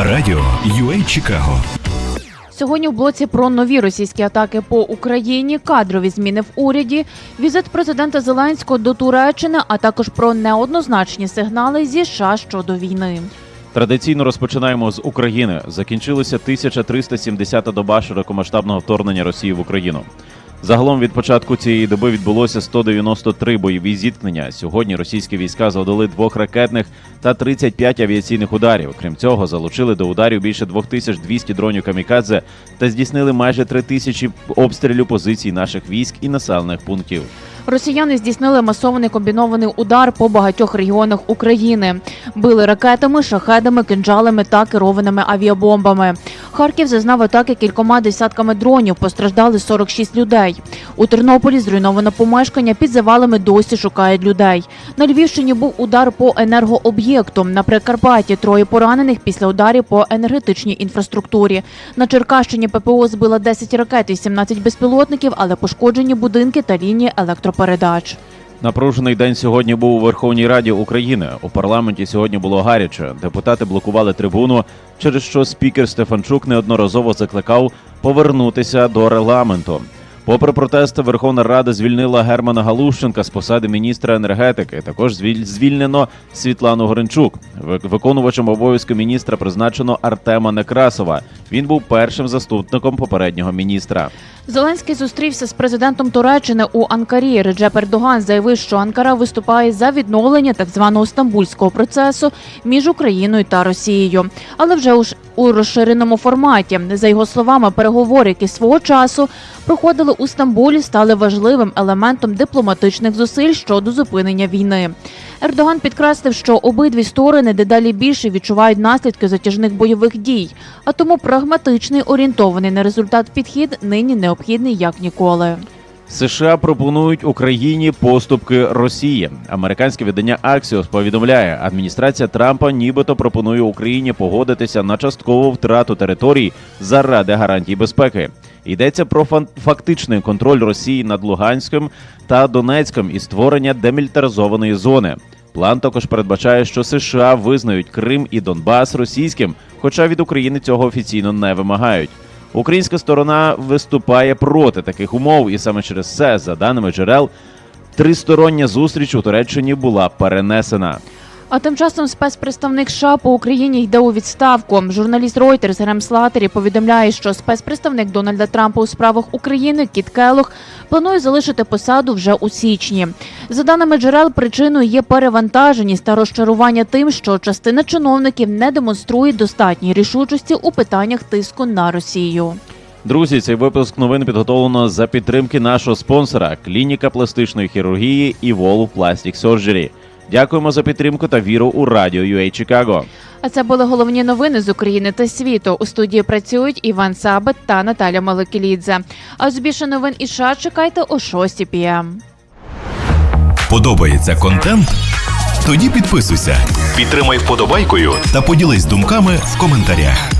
Радіо UA Чикаго. Сьогодні в блоці про нові російські атаки по Україні, кадрові зміни в уряді, візит президента Зеленського до Туреччини, а також про неоднозначні сигнали зі США щодо війни. Традиційно розпочинаємо з України. Закінчилася 1370-та доба широкомасштабного вторгнення Росії в Україну. Загалом від початку цієї доби відбулося 193 бойові зіткнення. Сьогодні російські війська завдали двох ракетних та 35 авіаційних ударів. Крім цього, залучили до ударів більше 2200 дронів камікадзе та здійснили майже 3000 обстрілів позицій наших військ і населених пунктів. Росіяни здійснили масований комбінований удар по багатьох регіонах України. Били ракетами, шахедами, кинджалами та керованими авіабомбами. Харків зазнав атаки кількома десятками дронів. Постраждали 46 людей. У Тернополі зруйновано помешкання. Під завалами досі шукають людей. На Львівщині був удар по енергооб'єкту. На Прикарпатті троє поранених після ударів по енергетичній інфраструктурі. На Черкащині ППО збила 10 ракет і 17 безпілотників, але пошкоджені будинки та лінії електропередач. Напружений день сьогодні був у Верховній Раді України. У парламенті сьогодні було гаряче. Депутати блокували трибуну, через що спікер Стефанчук неодноразово закликав повернутися до регламенту. Попри протести, Верховна Рада звільнила Германа Галущенка з посади міністра енергетики. Також звіль- звільнено Світлану Горенчук. Ви- Виконувачем обов'язку міністра призначено Артема Некрасова. Він був першим заступником попереднього міністра. Зеленський зустрівся з президентом Туреччини у Анкарі. Реджеп Ердоган заявив, що Анкара виступає за відновлення так званого стамбульського процесу між Україною та Росією, але вже у, ш- у розширеному форматі. За його словами, переговори, які свого часу проходили у Стамбулі, стали важливим елементом дипломатичних зусиль щодо зупинення війни. Ердоган підкреслив, що обидві сторони дедалі більше відчувають наслідки затяжних бойових дій, а тому прагматичний орієнтований на результат підхід нині необхідний як ніколи. США пропонують Україні поступки Росії. Американське видання Axios повідомляє, адміністрація Трампа нібито пропонує Україні погодитися на часткову втрату територій заради гарантій безпеки. Йдеться про фактичний контроль Росії над Луганськом та Донецьком і створення демілітаризованої зони. План також передбачає, що США визнають Крим і Донбас російським, хоча від України цього офіційно не вимагають. Українська сторона виступає проти таких умов, і саме через це, за даними джерел, тристороння зустріч у Туреччині була перенесена. А тим часом спецпредставник США по Україні йде у відставку. Журналіст Reuters Грем Слатері повідомляє, що спецпредставник Дональда Трампа у справах України Кіт Келох планує залишити посаду вже у січні. За даними джерел, причиною є перевантаженість та розчарування тим, що частина чиновників не демонструє достатньої рішучості у питаннях тиску на Росію. Друзі, цей випуск новин підготовлено за підтримки нашого спонсора клініка пластичної хірургії Evolve Plastic Surgery. Дякуємо за підтримку та віру у радіо UA Чикаго. А це були головні новини з України та світу. У студії працюють Іван Сабет та Наталя Маликілідзе. А з більше новин і США чекайте о 6 пм. Подобається контент? Тоді підписуйся, підтримай вподобайкою та поділись думками в коментарях.